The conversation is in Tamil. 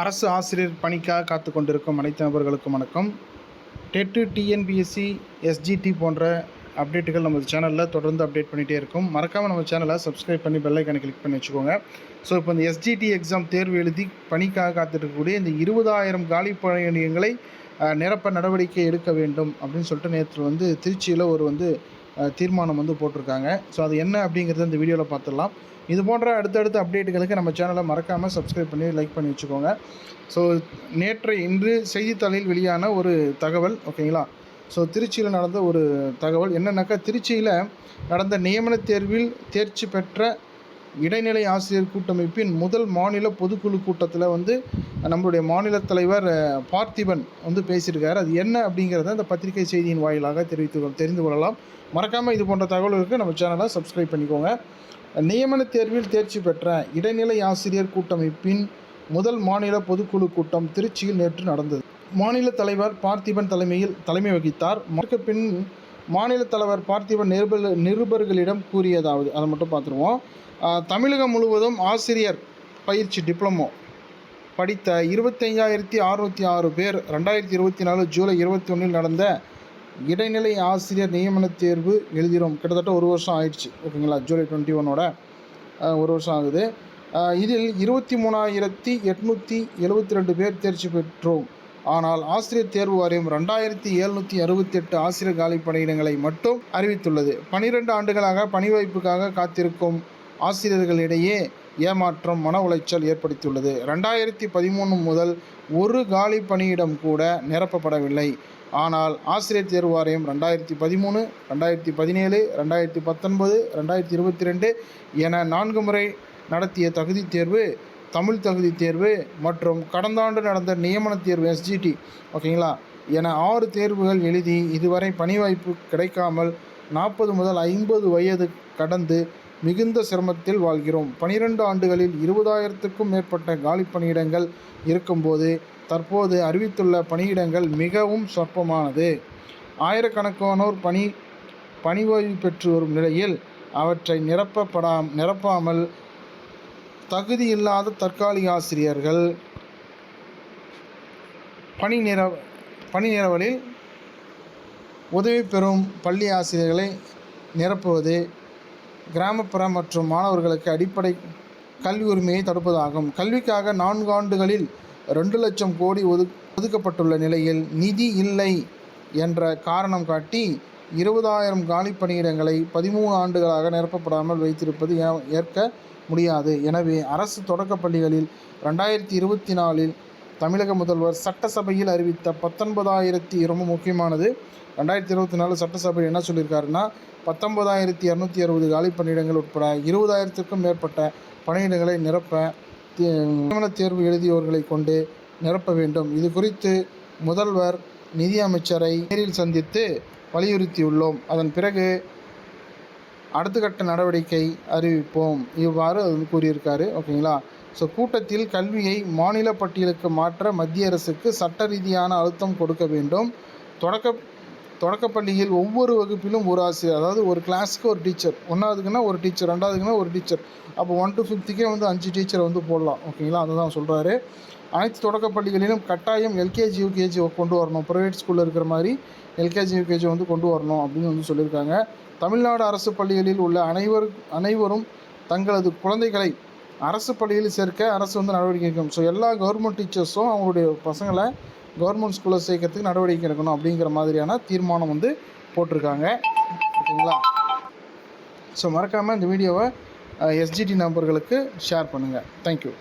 அரசு ஆசிரியர் பணிக்காக காத்து கொண்டிருக்கும் அனைத்து நபர்களுக்கும் வணக்கம். டெட்டு டிஎன்பிஎஸ்சி எஸ்ஜிடி போன்ற அப்டேட்டுகள் நமது சேனலில் தொடர்ந்து அப்டேட் பண்ணிகிட்டே இருக்கும். மறக்காமல் நம்ம சேனலை சப்ஸ்கிரைப் பண்ணி பெல் கிளிக் பண்ணி வச்சுக்கோங்க. ஸோ இப்போ இந்த எஸ்ஜிடி எக்ஸாம் தேர்வு எழுதி பணிக்காக காத்துட்ருக்கக்கூடிய இந்த இருபதாயிரம் காலி பணியிடங்களை நிரப்ப நடவடிக்கை எடுக்க வேண்டும் அப்படின்னு சொல்லிட்டு நேற்று வந்து திருச்சியில் ஒரு வந்து தீர்மானம் வந்து போட்டிருக்காங்க. ஸோ அது என்ன அப்படிங்கிறத இந்த வீடியோவில் பார்த்துடலாம். இது போன்ற அடுத்தடுத்த அப்டேட்டுகளுக்கு நம்ம சேனலை மறக்காமல் சப்ஸ்கிரைப் பண்ணி லைக் பண்ணி வச்சுக்கோங்க. ஸோ நேற்று இன்று செய்தித்தாளில் வெளியான ஒரு தகவல் ஓகேங்களா ஸோ திருச்சியில் நடந்த ஒரு தகவல் என்னென்னாக்கா திருச்சியில் நடந்த நியமனத் தேர்வில் தேர்ச்சி பெற்ற இடைநிலை ஆசிரியர் கூட்டமைப்பின் முதல் மாநில பொதுக்குழு கூட்டத்தில் வந்து நம்மளுடைய மாநில தலைவர் பார்த்திபன் வந்து பேசியிருக்காரு. அது என்ன அப்படிங்கிறத இந்த பத்திரிகை செய்தியின் வாயிலாக தெரிவித்து தெரிந்து கொள்ளலாம். மறக்காமல் இது போன்ற தகவல்களுக்கு நம்ம சேனலை சப்ஸ்கிரைப் பண்ணிக்கோங்க. நியமன தேர்வில் தேர்ச்சி பெற்ற இடைநிலை ஆசிரியர் கூட்டமைப்பின் முதல் மாநில பொதுக்குழு கூட்டம் திருச்சியில் நேற்று நடந்தது. மாநில தலைவர் பார்த்திபன் தலைமையில் தலைமை வகித்தார். அதற்கு பின் மாநில தலைவர் பார்த்திபன் நிருபர் நிருபர்களிடம் கூறியதாவது அதை மட்டும் பார்த்துருவோம். தமிழகம் முழுவதும் ஆசிரியர் பயிற்சி டிப்ளமோ படித்த இருபத்தையாயிரத்தி அறுநூற்றி ஆறு பேர் ரெண்டாயிரத்தி இருபத்தி நாலு ஜூலை இருபத்தி ஒன்றில் நடந்த இடைநிலை ஆசிரியர் நியமன தேர்வு எழுதிடும் கிட்டத்தட்ட ஒரு வருஷம் ஆயிடுச்சு. ஓகேங்களா? ஜூலை டுவெண்ட்டி ஒன்னோட. ஒரு வருஷம் ஆகுது. இதில் இருபத்தி மூணாயிரத்தி எட்நூற்றி எழுபத்தி ரெண்டு பேர் தேர்ச்சி பெற்றோம். ஆனால் ஆசிரியர் தேர்வு வாரியம் ரெண்டாயிரத்தி எழுநூற்றி அறுபத்தி எட்டு ஆசிரியர் காலி பணியிடங்களை மட்டும் அறிவித்துள்ளது. பனிரெண்டு ஆண்டுகளாக பணி வாய்ப்புக்காக காத்திருக்கும் ஆசிரியர்களிடையே ஏமாற்றம் மன உளைச்சல் ஏற்படுத்தியுள்ளது. ரெண்டாயிரத்தி பதிமூணு முதல் ஒரு காலி பணியிடம் கூட நிரப்பப்படவில்லை. ஆனால் ஆசிரியர் தேர்வு வாரியம் ரெண்டாயிரத்தி பதிமூணு ரெண்டாயிரத்தி பதினேழு ரெண்டாயிரத்தி பத்தொன்பது ரெண்டாயிரத்தி இருபத்தி ரெண்டு என நான்கு முறை நடத்திய தகுதி தேர்வு தமிழ் தகுதி தேர்வு மற்றும் கடந்த ஆண்டு நடந்த நியமன தேர்வு எஸ்ஜிடி ஓகேங்களா என ஆறு தேர்வுகள் எழுதி இதுவரை பணி வாய்ப்பு கிடைக்காமல் நாற்பது முதல் ஐம்பது வயது கடந்து மிகுந்த சிரமத்தில் வாழ்கிறோம். பனிரெண்டு ஆண்டுகளில் இருபதாயிரத்துக்கும் மேற்பட்ட காலி பணியிடங்கள் இருக்கும்போது தற்போது அறிவித்துள்ள பணியிடங்கள் மிகவும் சொற்பமானது. ஆயிரக்கணக்கானோர் பணி பணி ஓய்வு பெற்று வரும் நிலையில் அவற்றை நிரப்பப்படா நிரப்பாமல் தகுதியில்லாத தற்காலிக ஆசிரியர்கள் பணி நிற பணி நிரவலில் உதவி பெறும் பள்ளி ஆசிரியர்களை நிரப்புவது கிராமப்புற மற்றும் மாணவர்களுக்கு அடிப்படை கல்வி உரிமையை தடுப்பதாகும். கல்விக்காக நான்கு ஆண்டுகளில் ரெண்டு லட்சம் கோடி ஒது ஒதுக்கப்பட்டுள்ள நிலையில் நிதி இல்லை என்ற காரணம் காட்டி இருபதாயிரம் காலி பணியிடங்களை பதிமூணு ஆண்டுகளாக நிரப்பப்படாமல் வைத்திருப்பது ஏ- ஏற்க முடியாது. எனவே அரசு தொடக்கப் பள்ளிகளில் ரெண்டாயிரத்தி இருபத்தி நாலில் தமிழக முதல்வர் சட்டசபையில் அறிவித்த பத்தொன்பதாயிரத்தி ரொம்ப முக்கியமானது. ரெண்டாயிரத்தி இருபத்தி நாலு சட்டசபையில் என்ன சொல்லியிருக்காருன்னா பத்தொன்பதாயிரத்தி இரநூத்தி அறுபது காலி பணியிடங்கள் உட்பட இருபதாயிரத்துக்கும் மேற்பட்ட பணியிடங்களை நிரப்ப தே- நியமன தேர்வு எழுதியவர்களை கொண்டு நிரப்ப வேண்டும். இது குறித்து முதல்வர் நிதி அமைச்சரை நேரில் சந்தித்து வலியுறுத்தியுள்ளோம். அதன் பிறகு அடுத்த கட்ட நடவடிக்கை அறிவிப்போம். இவ்வாறு அவர் கூறியிருக்காரு. ஓகேங்களா? ஸோ கூட்டத்தில் கல்வியை மாநில பட்டியலுக்கு மாற்ற மத்திய அரசுக்கு சட்ட ரீதியான அழுத்தம் கொடுக்க வேண்டும். தொடக்க தொடக்கப்பள்ளியில் ஒவ்வொரு வகுப்பிலும் ஒரு ஆசிரியர் அதாவது ஒரு கிளாஸுக்கு ஒரு டீச்சர் ஒன்றாவதுக்குன்னா ஒரு டீச்சர் ரெண்டாவதுக்குன்னா ஒரு டீச்சர் அப்போ ஒன் டு ஃபிஃப்த்துக்கே வந்து அஞ்சு டீச்சரை வந்து போடலாம். ஓகேங்களா அதை தான் சொல்கிறாரு அனைத்து தொடக்கப்பள்ளிகளிலும் கட்டாயம் எல்கேஜி யூகேஜி கொண்டு வரணும். ப்ரைவேட் ஸ்கூலில் இருக்கிற மாதிரி எல்கேஜி யூகேஜி வந்து கொண்டு வரணும் அப்படின்னு வந்து சொல்லியிருக்காங்க. தமிழ்நாடு அரசு பள்ளிகளில் உள்ள அனைவர் அனைவரும் தங்களது குழந்தைகளை அரசு பள்ளியில் சேர்க்க அரசு வந்து நடவடிக்கை எடுக்கணும் ஸோ எல்லா கவர்மெண்ட் டீச்சர்ஸும் அவங்களுடைய பசங்களை கவர்மெண்ட் ஸ்கூலில் சேர்க்கறதுக்கு நடவடிக்கை எடுக்கணும் அப்படிங்கிற மாதிரியான தீர்மானம் வந்து போட்டிருக்காங்க. ஓகேங்களா? ஸோ மறக்காமல் இந்த வீடியோவை எஸ்ஜிடி நம்பர்களுக்கு ஷேர் பண்ணுங்கள் தேங்க்யூ